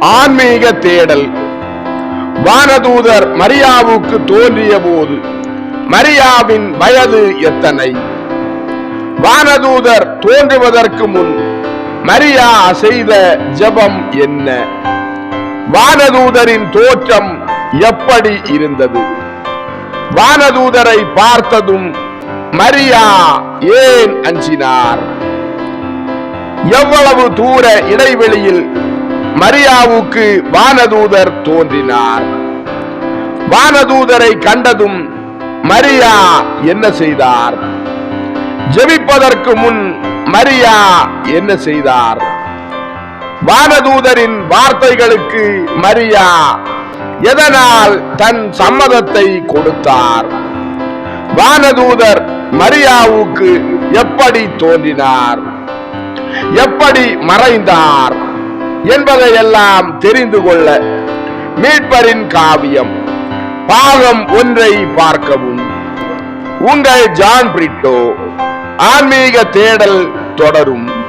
ஆன்மீக தேடல். வானதூதர் மரியாவுக்கு தோன்றிய போது மரியாவின் வயது எத்தனை? வானதூதர் தோன்றுவதற்கு முன் மரியா செய்த ஜபம் என்ன? வானதூதரின் தோற்றம் எப்படி இருந்தது? வானதூதரை பார்த்ததும் மரியா ஏன் அஞ்சினார்? எவ்வளவு தூர இடைவெளியில் மரியாவுக்கு வானதூதர் தோன்றினார். வானதூதரை கண்டதும் மரியா என்ன செய்தார்? ஜெபிப்பதற்கு முன் மரியா என்ன செய்தார்? வானதூதரின் வார்த்தைகளுக்கு மரியா எதனால் தன் சம்மதத்தை கொடுத்தார்? வானதூதர் மரியாவுக்கு எப்படி தோன்றினார்? எப்படி மறைந்தார்? என்பதையெல்லாம் தெரிந்து கொள்ள மீட்பரின் காவியம் பாகம் ஒன்றை பார்க்கவும். உங்கள் ஜான் பிரிட்டோ ஆன்மீக தேடல் தொடரும்.